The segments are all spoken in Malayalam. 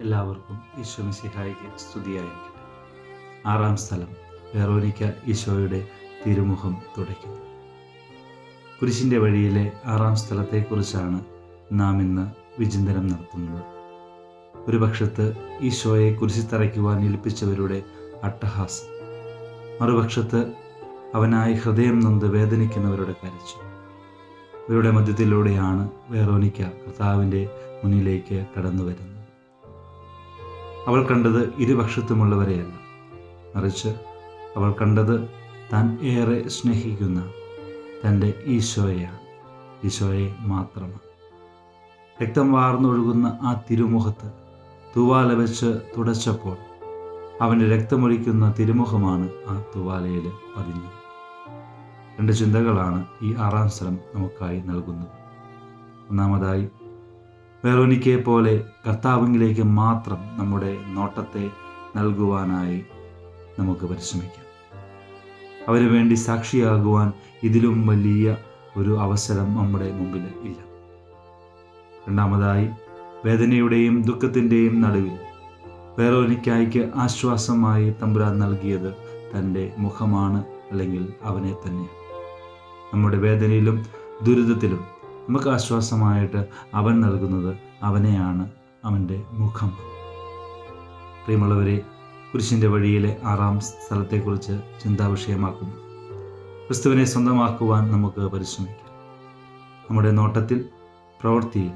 എല്ലാവർക്കും ഈശോ മിശിഹായിക്ക് സ്തുതിയായിരിക്കട്ടെ. ആറാം സ്ഥലം വെറോനിക്ക ഈശോയുടെ തിരുമുഖം തുടയ്ക്കുന്നു കുരിശിന്റെ വഴിയിലെ ആറാം സ്ഥലത്തെക്കുറിച്ചാണ് നാം ഇന്ന് വിചിന്തനം നടത്തുന്നത്. ഒരു പക്ഷത്ത് ഈശോയെ കുരിശിത്തറയ്ക്കുവാൻ ഏൽപ്പിച്ചവരുടെ അട്ടഹാസം. മറുപക്ഷത്ത് അവനായി ഹൃദയം നൊന്ത് വേദനിക്കുന്നവരുടെ കരച്ചു ഇവരുടെ മധ്യത്തിലൂടെയാണ് വേറോനിക്ക കർത്താവിന്റെ മുന്നിലേക്ക് കടന്നു വരുന്നത് അവൾ കണ്ടത് ഇരുപക്ഷത്തുമുള്ളവരെയല്ല. മറിച്ച് അവൾ കണ്ടത് താൻ ഏറെ സ്നേഹിക്കുന്ന തന്റെ ഈശോയെയാണ്. ഈശോയെ മാത്രമാണ്. രക്തം വാർന്നൊഴുകുന്ന ആ തിരുമുഖത്ത് തൂവാല വെച്ച് തുടച്ചപ്പോൾ അവന്റെ രക്തമൊഴിക്കുന്ന തിരുമുഖമാണ് ആ തൂവാലയിൽ പതിഞ്ഞത്. രണ്ട് ചിന്തകളാണ് ഈ ആറാം സ്ഥലം നമുക്കായി നൽകുന്നത്. ഒന്നാമതായി വെറോനിക്കയെ പോലെ കർത്താവിംഗിലേക്ക് മാത്രം നമ്മുടെ നോട്ടത്തെ നൽകുവാനായി നമുക്ക് പരിശ്രമിക്കാം. അവന് വേണ്ടി സാക്ഷിയാകുവാൻ ഇതിലും വലിയ ഒരു അവസരം നമ്മുടെ മുമ്പിൽ ഇല്ല. രണ്ടാമതായി വേദനയുടെയും ദുഃഖത്തിന്റെയും നടുവിൽ വേറൊനിക്കായിക്ക് ആശ്വാസമായി തമ്പുരാൻ നൽകിയത് തന്റെ മുഖമാണ് അല്ലെങ്കിൽ അവനെ തന്നെ നമ്മുടെ വേദനയിലും ദുരിതത്തിലും നമുക്ക് ആശ്വാസമായിട്ട് അവൻ നൽകുന്നത് അവനെയാണ് അവന്റെ മുഖം. പ്രിയമുള്ളവരെ കുരിശിന്റെ വഴിയിലെ ആറാം സ്ഥലത്തെക്കുറിച്ച് ചിന്താവിഷയമാക്കുന്നു. ക്രിസ്തുവിനെ സ്വന്തമാക്കുവാൻ നമുക്ക് പരിശ്രമിക്കാം. നമ്മുടെ നോട്ടത്തിൽ പ്രവൃത്തിയിൽ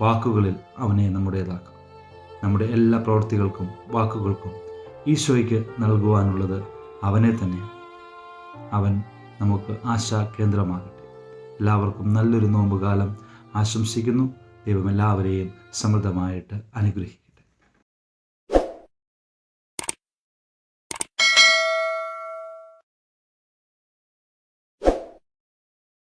വാക്കുകളിൽ അവനെ നമ്മുടേതാക്കാം. നമ്മുടെ എല്ലാ പ്രവൃത്തികൾക്കും വാക്കുകൾക്കും ഈശോയ്ക്ക് നൽകുവാനുള്ളത് അവനെ തന്നെയാണ്. അവൻ നമുക്ക് ആശാ കേന്ദ്രമാകട്ടെ എല്ലാവർക്കും നല്ലൊരു നോമ്പുകാലം ആശംസിക്കുന്നു. ദൈവം എല്ലാവരെയും സമൃദ്ധമായിട്ട് അനുഗ്രഹിക്കും